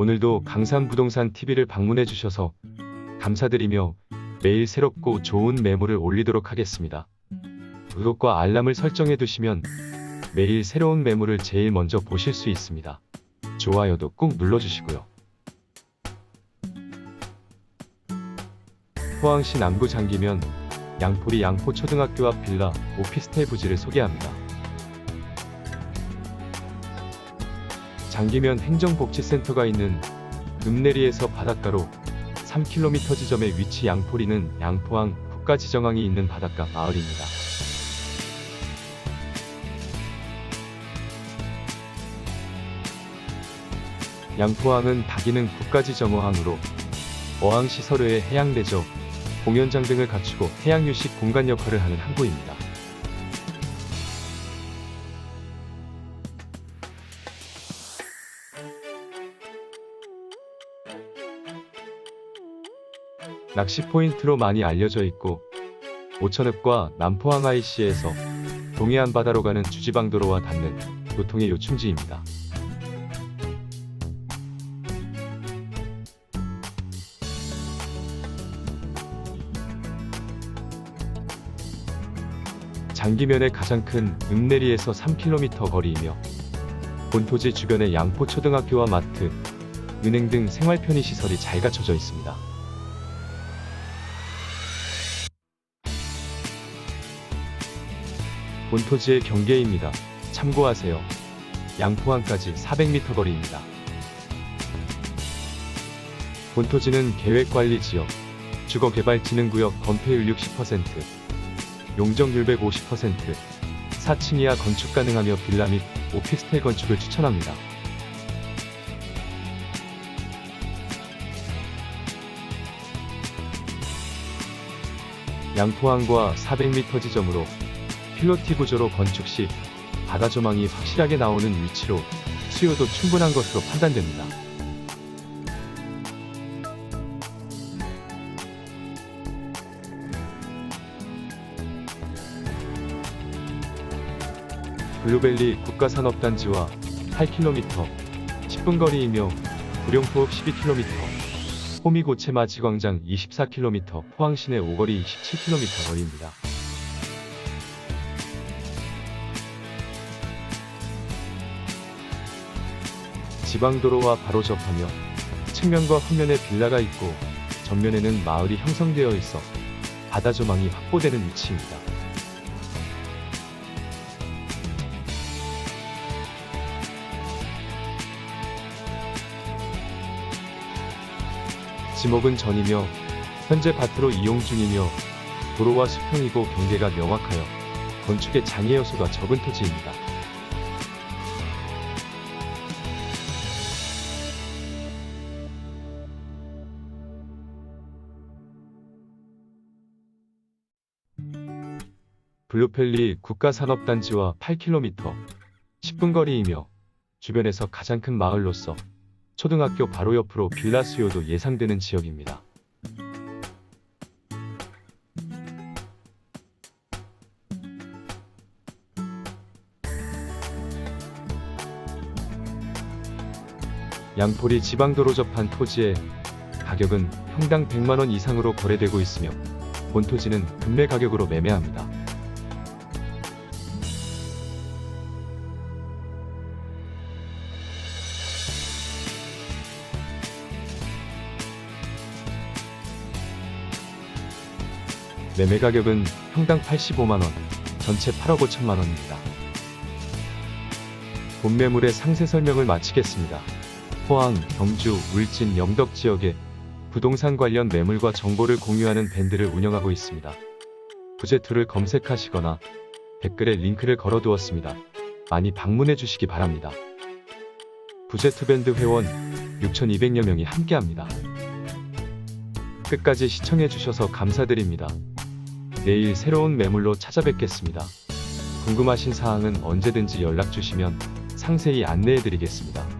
오늘도 강산부동산 TV를 방문해 주셔서 감사드리며 매일 새롭고 좋은 매물을 올리도록 하겠습니다. 구독과 알람을 설정해 두시면 매일 새로운 매물을 제일 먼저 보실 수 있습니다. 좋아요도 꾹 눌러주시고요. 포항시 남구 장기면 양포리 양포초등학교 앞 빌라 오피스텔 부지를 소개합니다. 장기면 행정복지센터가 있는 읍내리에서 바닷가로 3km 지점에 위치 양포리는 양포항 국가지정항이 있는 바닷가 마을입니다. 양포항은 다기능 국가지정어항으로 어항시설 외에 해양대저, 공연장 등을 갖추고 해양유식 공간 역할을 하는 항구입니다. 낚시 포인트로 많이 알려져 있고 오천읍과 남포항 IC에서 동해안 바다로 가는 주지방도로와 닿는 교통의 요충지입니다. 장기면의 가장 큰 읍내리에서 3km 거리이며 본토지 주변에 양포초등학교와 마트, 은행 등 생활 편의 시설이 잘 갖춰져 있습니다. 본토지의 경계입니다. 참고하세요. 양포항까지 400m 거리입니다. 본토지는 계획관리지역, 주거개발진흥구역 건폐율 60%, 용적률 150%, 4층 이하 건축 가능하며 빌라 및 오피스텔 건축을 추천합니다. 양포항과 400m 지점으로 필로티 구조로 건축 시 바다 조망이 확실하게 나오는 위치로 수요도 충분한 것으로 판단됩니다. 블루벨리 국가산업단지와 8km, 10분 거리이며 구룡포읍 12km, 호미고체마 지광장 24km, 포항시내 오거리 17km 거리입니다. 지방도로와 바로 접하며 측면과 후면에 빌라가 있고 전면에는 마을이 형성되어 있어 바다 조망이 확보되는 위치입니다. 지목은 전이며 현재 밭으로 이용 중이며 도로와 수평이고 경계가 명확하여 건축에 장애 요소가 적은 토지입니다. 블루펠리 국가산업단지와 8km, 10분 거리이며 주변에서 가장 큰 마을로서 초등학교 바로 옆으로 빌라 수요도 예상되는 지역입니다. 양포리 지방도로 접한 토지의 가격은 평당 100만원 이상으로 거래되고 있으며 본 토지는 금매 가격으로 매매합니다. 매매 가격은 평당 85만원, 전체 8억 5천만원입니다. 본 매물의 상세 설명을 마치겠습니다. 포항, 경주, 울진, 영덕 지역에 부동산 관련 매물과 정보를 공유하는 밴드를 운영하고 있습니다. 부제투를 검색하시거나 댓글에 링크를 걸어두었습니다. 많이 방문해 주시기 바랍니다. 부제투 밴드 회원 6,200여 명이 함께합니다. 끝까지 시청해 주셔서 감사드립니다. 내일 새로운 매물로 찾아뵙겠습니다. 궁금하신 사항은 언제든지 연락 주시면 상세히 안내해 드리겠습니다.